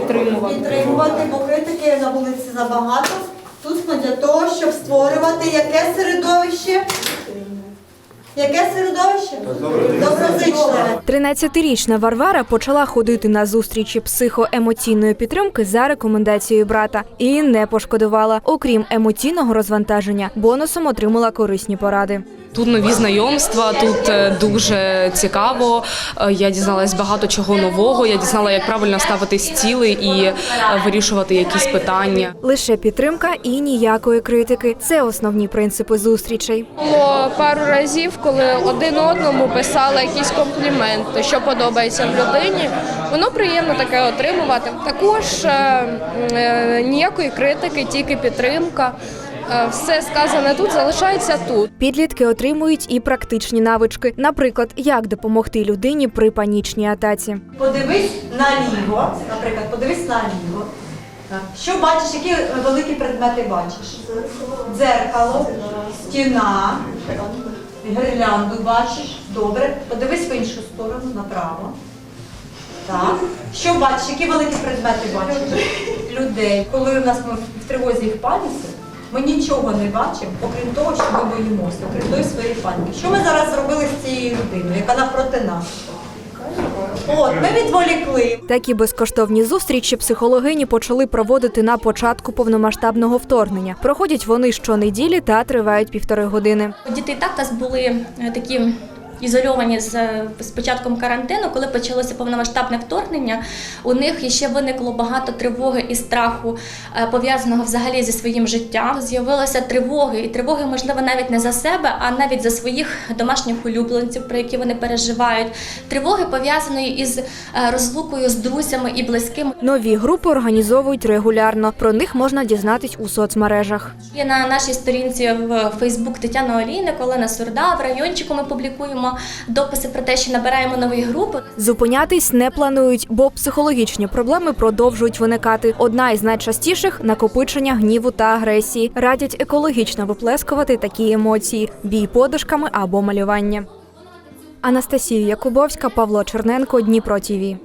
Підтримувати. підтримувати, бо критики на вулиці забагато. Тут ми для того, щоб створювати яке середовище? Яке середовище? Доброзичливе. 13-річна Варвара почала ходити на зустрічі психоемоційної підтримки за рекомендацією брата і не пошкодувала. Окрім емоційного розвантаження, бонусом отримала корисні поради. Тут нові знайомства, тут е, дуже цікаво. Е, Я дізналась багато чого нового. Я дізнала, як правильно ставити стіли і е, вирішувати якісь питання. Лише підтримка і ніякої критики це основні принципи зустрічей. Було пару разів, коли один одному писали якісь компліменти, що подобається в людині. Воно приємно таке отримувати. Також е, е, ніякої критики, тільки підтримка. Е, Все сказане тут залишається тут. Підлітки отримують і практичні навички, наприклад, як допомогти людині при панічній атаці. Подивись наліво, наприклад, подивись наліво. Що бачиш, які великі предмети бачиш? Дзеркало, стіна, гірлянду бачиш. Добре. Подивись в іншу сторону, направо. Так. Що бачиш, які великі предмети бачиш? Людей. Коли у нас ми в тривозі в паніці, ми нічого не бачимо, окрім того, що ми боїмося, окрім тої своєї паніки. Що ми зараз зробили з цією людиною, яка навпроти нас? От, ми відволікли. Такі безкоштовні зустрічі психологині почали проводити на початку повномасштабного вторгнення. Проходять вони щонеділі та тривають півтори години. Діти і так нас були е, такі ізольовані з, з початком карантину, коли почалося повномасштабне вторгнення. У них ще виникло багато тривоги і страху, е, пов'язаного взагалі зі своїм життям. З'явилися тривоги, і тривоги, можливо, навіть не за себе, а навіть за своїх домашніх улюбленців, про які вони переживають. Тривоги пов'язані із е, розлукою з друзями і близькими. Нові групи організовують регулярно. Про них можна дізнатись у соцмережах. Є на нашій сторінці в Фейсбук Тетяна Олійник, Олена Сурда. В райончику ми публікуємо дописи про те, що набираємо нові групи. Зупинятись не планують, бо психологічні проблеми продовжують виникати. Одна із найчастіших накопичення гніву та агресії. Радять екологічно виплескувати такі емоції: бій подушками або малювання. Анастасія Якубовська, Павло Черненко, Дніпро ТІВІ.